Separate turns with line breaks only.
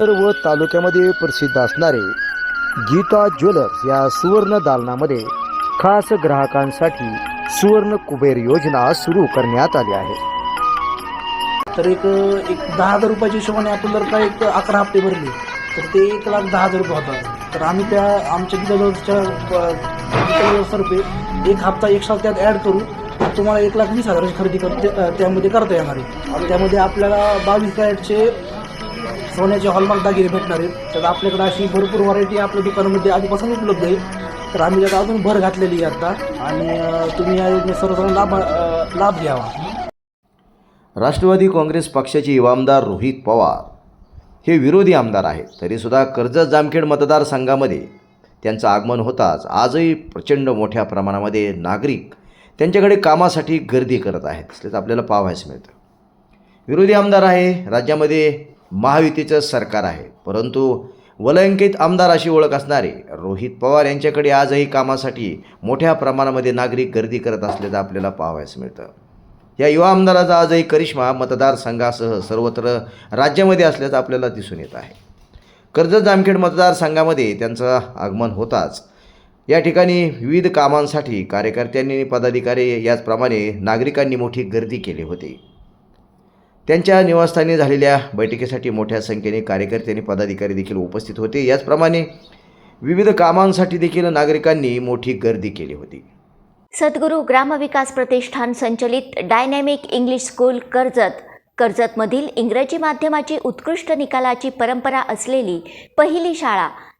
व तालुक्यामध्ये प्रसिद्ध असणारे गीता ज्वेलर्स या सुवर्ण दालनामध्ये खास ग्राहकांसाठी सुवर्ण कुबेर योजना सुरू करण्यात आली आहे.
तर एक एक दहा हजार रुपयाच्या हिशोबाने आपण जर का एक अकरा हप्ते भरले तर ते एक लाख दहा हजार रुपये होतात. तर आम्ही त्या आमच्या गीताजवळच्या रुपये एक हप्ता एक्स्ट्रा त्यात ॲड करू तर तुम्हाला एक लाख वीस हजाराची खरेदी करते त्यामध्ये करता येणार आहे. त्यामध्ये आपल्याला बावीस कॅरेटचे सोन्याचे हॉलमार्क दागिने भेटणार आहेत. तर आपल्याकडे अशी भरपूर व्हरायटी आपल्या दुकानामध्ये आधीपासून उपलब्ध आहे तर आम्ही त्यात अजून भर घातलेली आहे आता. आणि तुम्ही या योजनेत सर्वजण लाभ लाभ घ्यावा.
राष्ट्रवादी काँग्रेस पक्षाचे युवा आमदार रोहित पवार हे विरोधी आमदार आहेत. तरीसुद्धा कर्जत जामखेड मतदारसंघामध्ये त्यांचं आगमन होताच आजही प्रचंड मोठ्या प्रमाणामध्ये नागरिक त्यांच्याकडे कामासाठी गर्दी करत आहेत. असल्याचं आपल्याला पाहावयास मिळतं. विरोधी आमदार आहे. राज्यामध्ये महायुतीचं सरकार आहे. परंतु वलंकित आमदार अशी ओळख असणारे रोहित पवार यांच्याकडे आजही कामासाठी मोठ्या प्रमाणामध्ये नागरिक गर्दी करत असल्याचं आपल्याला पाहावयास मिळतं. या युवा आमदाराचा आजही करिश्मा मतदारसंघासह सर्वत्र राज्यामध्ये असल्याचं आपल्याला दिसून येत आहे. कर्जत जामखेड मतदारसंघामध्ये त्यांचं आगमन होताच. या ठिकाणी विविध कामांसाठी कार्यकर्त्यांनी पदाधिकारी याचप्रमाणे नागरिकांनी मोठी गर्दी केली होती. त्यांच्या निवासस्थानी झालेल्या बैठकीसाठी मोठ्या संख्येने कार्यकर्ते आणि पदाधिकारी देखील उपस्थित होते. याचप्रमाणे विविध कामांसाठी देखील नागरिकांनी मोठी गर्दी केली होती.
सद्गुरू ग्रामविकास प्रतिष्ठान संचलित डायनॅमिक इंग्लिश स्कूल कर्जत. कर्जतमधील इंग्रजी माध्यमाची उत्कृष्ट निकालाची परंपरा असलेली पहिली शाळा